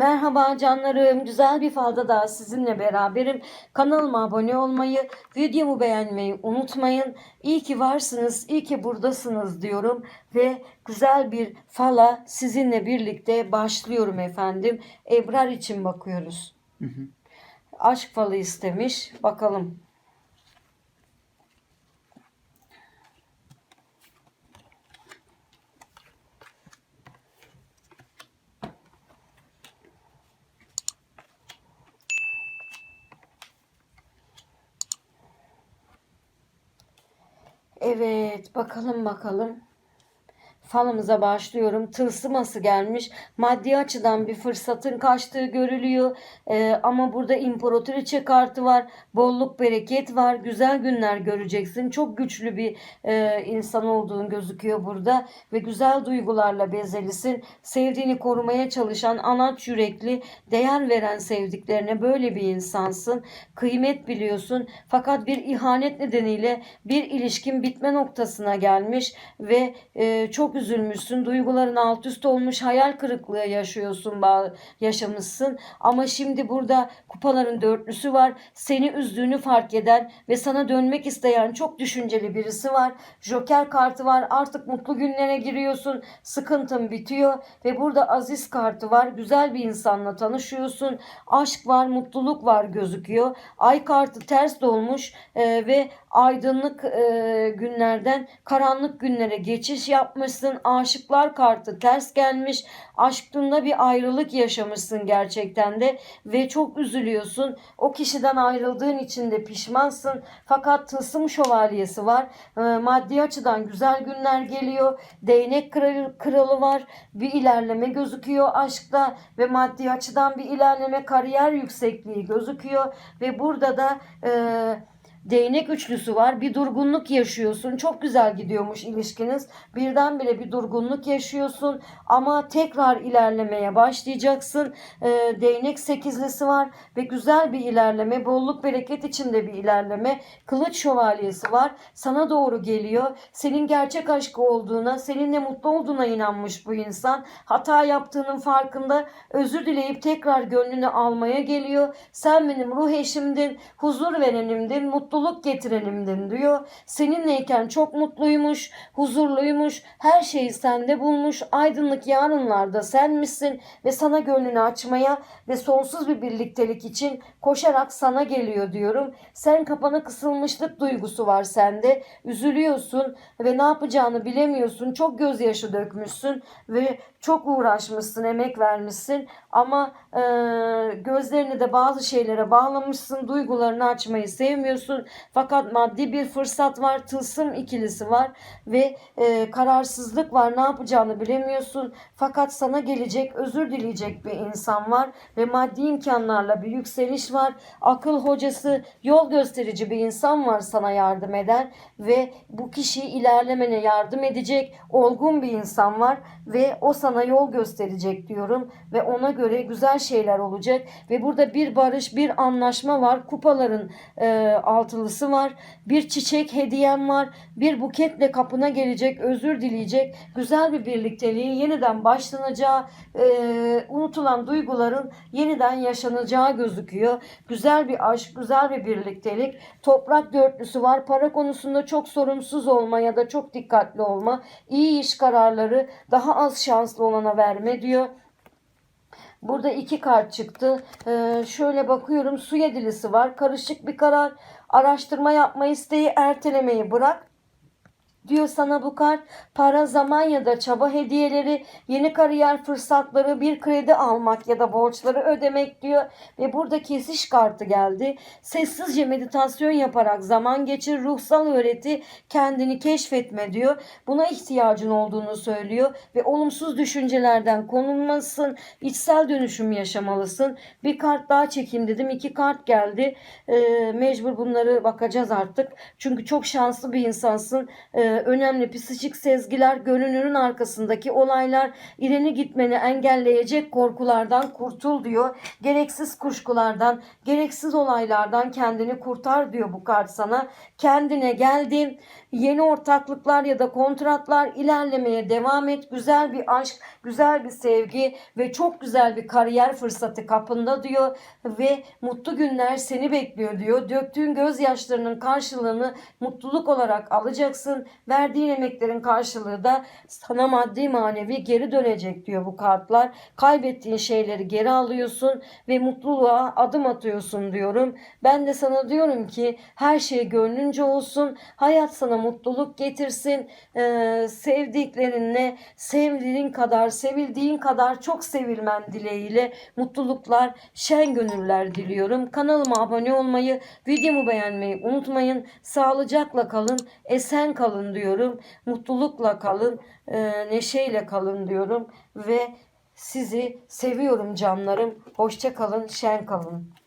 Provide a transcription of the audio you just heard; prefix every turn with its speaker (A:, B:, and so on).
A: Merhaba canlarım. Güzel bir falda daha sizinle beraberim. Kanalıma abone olmayı, videomu beğenmeyi unutmayın. İyi ki varsınız, iyi ki buradasınız diyorum. Ve güzel bir fala sizinle birlikte başlıyorum efendim. Ebrar için bakıyoruz. Aşk falı istemiş. Bakalım. Evet, bakalım bakalım. Falımıza başlıyorum. Tılsıması gelmiş. Maddi açıdan bir fırsatın kaçtığı görülüyor. Ee, ama burada imparatoriçe kartı var. Bolluk bereket var. Güzel günler göreceksin. Çok güçlü bir e, insan olduğun gözüküyor burada. Ve güzel duygularla bezelisin. Sevdiğini korumaya çalışan anaç yürekli, değer veren sevdiklerine böyle bir insansın. Kıymet biliyorsun. Fakat bir ihanet nedeniyle bir ilişkin bitme noktasına gelmiş ve e, çok üzülmüşsün. Duyguların alt üst olmuş, hayal kırıklığı yaşıyorsun, yaşamışsın. Ama şimdi burada kupaların dörtlüsü var. Seni üzdüğünü fark eden ve sana dönmek isteyen çok düşünceli birisi var. Joker kartı var. Artık mutlu günlere giriyorsun. Sıkıntın bitiyor ve burada Aziz kartı var. Güzel bir insanla tanışıyorsun. Aşk var, mutluluk var gözüküyor. Ay kartı ters dolmuş e, ve aydınlık e, günlerden karanlık günlere geçiş yapmışsın. Aşıklar kartı ters gelmiş. Aşkında bir ayrılık yaşamışsın gerçekten de ve çok üzülüyorsun. O kişiden ayrıldığın için de pişmansın. Fakat tılsım şövalyesi var. E, maddi açıdan güzel günler geliyor. Değnek kralı var. Bir ilerleme gözüküyor aşkta ve maddi açıdan bir ilerleme kariyer yüksekliği gözüküyor ve burada da e, Değnek üçlüsü var. Bir durgunluk yaşıyorsun. Çok güzel gidiyormuş ilişkiniz. Birdenbire bir durgunluk yaşıyorsun. Ama tekrar ilerlemeye başlayacaksın. Ee, değnek sekizlisi var. Ve güzel bir ilerleme. Bolluk bereket içinde bir ilerleme. Kılıç şövalyesi var. Sana doğru geliyor. Senin gerçek aşkı olduğuna, seninle mutlu olduğuna inanmış bu insan. Hata yaptığının farkında. Özür dileyip tekrar gönlünü almaya geliyor. Sen benim ruh eşimdin. Huzur verenimdin. Mutluluk getirenimdin diyor. Seninleyken çok mutluymuş, huzurluymuş, her şeyi sende bulmuş. Aydınlık yarınlarda senmişsin ve sana gönlünü açmaya ve sonsuz bir birliktelik için koşarak sana geliyor diyorum. Sen kapana kısılmışlık duygusu var sende. Üzülüyorsun ve ne yapacağını bilemiyorsun. Çok gözyaşı dökmüşsün ve çok uğraşmışsın, emek vermişsin ama e, gözlerini de bazı şeylere bağlamışsın. Duygularını açmayı sevmiyorsun. Fakat maddi bir fırsat var. Tılsım ikilisi var ve e, kararsızlık var. Ne yapacağını bilemiyorsun. Fakat sana gelecek, özür dileyecek bir insan var ve maddi imkanlarla bir yükseliş var. Akıl hocası, yol gösterici bir insan var sana yardım eden ve bu kişi ilerlemene yardım edecek olgun bir insan var ve o sana yol gösterecek diyorum ve ona göre güzel şeyler olacak ve burada bir barış, bir anlaşma var. Kupaların e, altılısı var. Bir çiçek hediyem var. Bir buketle kapına gelecek, özür dileyecek. Güzel bir birlikteliğin yeniden başlanacağı, e, unutulan duyguların yeniden yaşanacağı gözüküyor. Güzel bir aşk, güzel bir birliktelik. Toprak dörtlüsü var. Para konusunda çok sorumsuz olma ya da çok dikkatli olma. İyi iş kararları daha az şanslı olana verme diyor. Burada iki kart çıktı. Ee, şöyle bakıyorum su yedilisi var. Karışık bir karar. Araştırma yapma isteği ertelemeyi bırak. Diyor sana bu kart para, zaman ya da çaba hediyeleri, yeni kariyer fırsatları, bir kredi almak ya da borçları ödemek diyor. Ve burada kesiş kartı geldi. Sessizce meditasyon yaparak zaman geçir, ruhsal öğreti, kendini keşfetme diyor. Buna ihtiyacın olduğunu söylüyor ve olumsuz düşüncelerden konulmasın, içsel dönüşüm yaşamalısın. Bir kart daha çekeyim dedim. iki kart geldi. Ee, mecbur bunları bakacağız artık. Çünkü çok şanslı bir insansın. Ee, önemli psikolojik sezgiler, görünürün arkasındaki olaylar, ileri gitmeni engelleyecek korkulardan kurtul diyor. Gereksiz kuşkulardan, gereksiz olaylardan kendini kurtar diyor bu kart sana. Kendine geldin Yeni ortaklıklar ya da kontratlar ilerlemeye devam et. Güzel bir aşk, güzel bir sevgi ve çok güzel bir kariyer fırsatı kapında diyor ve mutlu günler seni bekliyor diyor. Döktüğün gözyaşlarının karşılığını mutluluk olarak alacaksın. Verdiğin emeklerin karşılığı da sana maddi manevi geri dönecek diyor bu kartlar. Kaybettiğin şeyleri geri alıyorsun ve mutluluğa adım atıyorsun diyorum. Ben de sana diyorum ki her şey gönlünce olsun. Hayat sana mutluluk getirsin. Ee, sevdiklerinle sevdiğin kadar, sevildiğin kadar çok sevilmen dileğiyle mutluluklar, şen gönüller diliyorum. Kanalıma abone olmayı, videomu beğenmeyi unutmayın. Sağlıcakla kalın, esen kalın diyorum. Mutlulukla kalın, e, neşeyle kalın diyorum ve sizi seviyorum canlarım. Hoşça kalın, şen kalın.